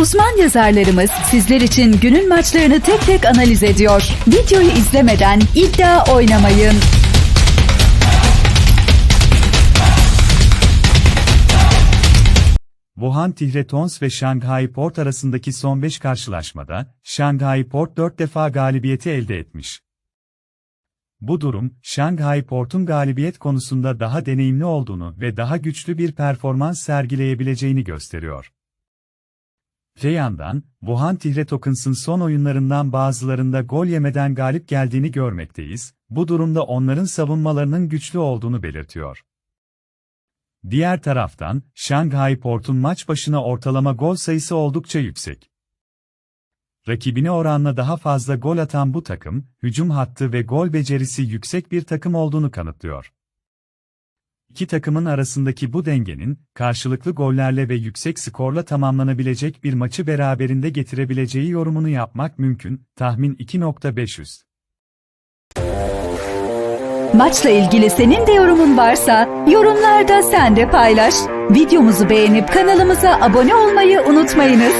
Uzman yazarlarımız sizler için günün maçlarını tek tek analiz ediyor. Videoyu izlemeden iddia oynamayın. Wuhan Tigretons ve Shanghai Port arasındaki son 5 karşılaşmada, Shanghai Port 4 defa galibiyeti elde etmiş. Bu durum, Shanghai Port'un galibiyet konusunda daha deneyimli olduğunu ve daha güçlü bir performans sergileyebileceğini gösteriyor. Öte yandan, Wuhan Tigretons'ın son oyunlarından bazılarında gol yemeden galip geldiğini görmekteyiz, bu durumda onların savunmalarının güçlü olduğunu belirtiyor. Diğer taraftan, Shanghai Port'un maç başına ortalama gol sayısı oldukça yüksek. Rakibine oranla daha fazla gol atan bu takım, hücum hattı ve gol becerisi yüksek bir takım olduğunu kanıtlıyor. İki takımın arasındaki bu dengenin, karşılıklı gollerle ve yüksek skorla tamamlanabilecek bir maçı beraberinde getirebileceği yorumunu yapmak mümkün, tahmin 2.500. Maçla ilgili senin de yorumun varsa yorumlarda sen de paylaş. Videomuzu beğenip kanalımıza abone olmayı unutmayınız.